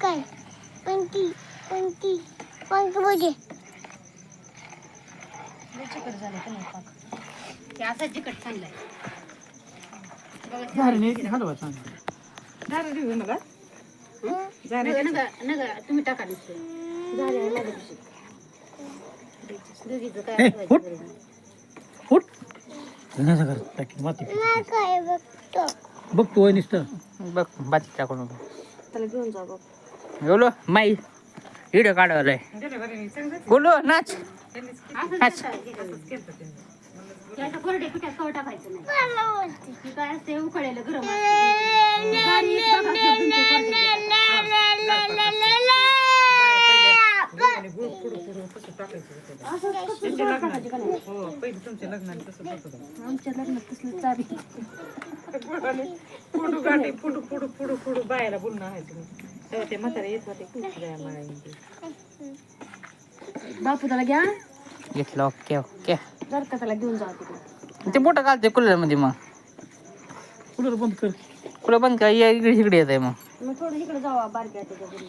काय चिकट झालं का नाही पाक. ते असं चिकट चांगलंय हलवा चांगलं. झालं देऊ नका. तुम्ही टाका नुसतं झालं माझ्या पिशवीत. दोघीचं काय ए. फुट. घर टाकी माती बघतो. बघ तू नुसतं बघ बाती टाकून नको त्याला घेऊन जा बघ. बोलो माई व्हिडिओ काढवलाय बोलो नाच. असं नाच कोरडे पिठात कव टाकायचं नाही हे काय असते उकळलेलं गरम आमच्या लग्नात तसलं फुडू फुडू फुडू फुडू फुडू बायाला बोलणं आहे तेव्हा ते म्हातारे येत होते खूप जाया माळा बापू त्याला घ्या घेतलं ओके ओके. जर का त्याला घेऊन जा तिकडे ते मोठं घालते कूलरमध्ये मग. कूलर बंद कर. कूलर बंद कर या इकडे इकडे येत आहे मग. मग थोडं इकडे जावा बारक्या त्याच्या घरी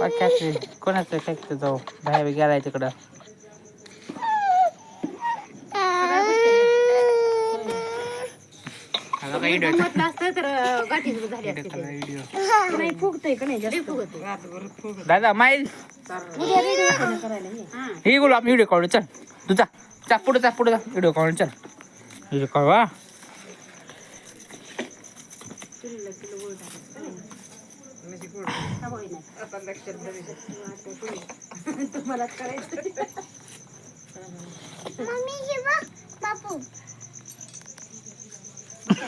बाकी असं कोणाचं काय जाऊ? बाहेर गेलाय तिकडं. हा बघा व्हिडिओ म्हटलं असतं तर अं, गाठी झाली असते ते. व्हिडिओ नाही फुगतंय का नाही जास्त? फुगत रातभर फुग दादा माईल. उद्या रेडिओ करायला ये. हा. बोलू आपण व्हिडिओ काढू चल. तू जा. जा पुढे जा पुढे जा. व्हिडिओ काढून चल. व्हिडिओ काढू हा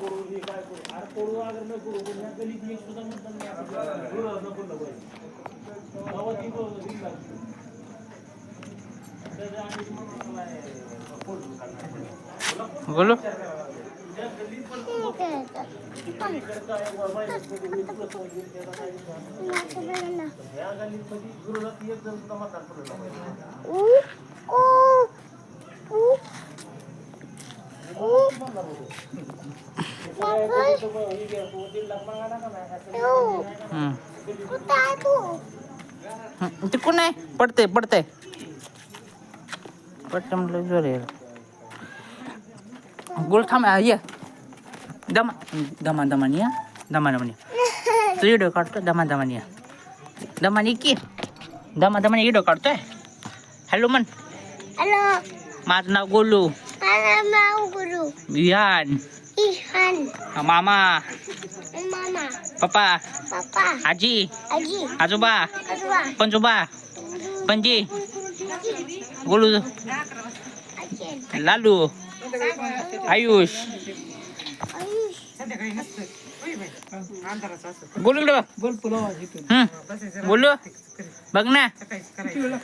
गोळ टाकायचं का नाही? म्हणजे गोड सवय नाही. आता लक्षात धरायचं. आता पुढे. तुम्हाला करायचं मम्मी हे बघ बापू बसायला बसतील ते काय. ना बम बोलो हम्म. हम्म, ते कोण आहे? पडते पडते पडते म्हटलं जोर आहे गोल थांब ये. दमा दमा दमानी या दमा दमानी. तू व्हिडिओ काढतो दमा दमानी या दमानी की दमा दमानी व्हिडिओ काढतोय? हॅलो म्हण हॅलो माझं नाव Golu. माझं नाव गुरु विहान इहान मामा मामा पप्पा पप्पा आजी आजी आजोबा आजोबा पंजोबा पणजी गोलू आजी लालू आयुष आयुष संध्याकाळी नसतं होय बाई. अंधाराचं असं गोलू इकडे बघ बल्ब लावा इथून हम्म. बोलू बघ ना सकाळीच करायचं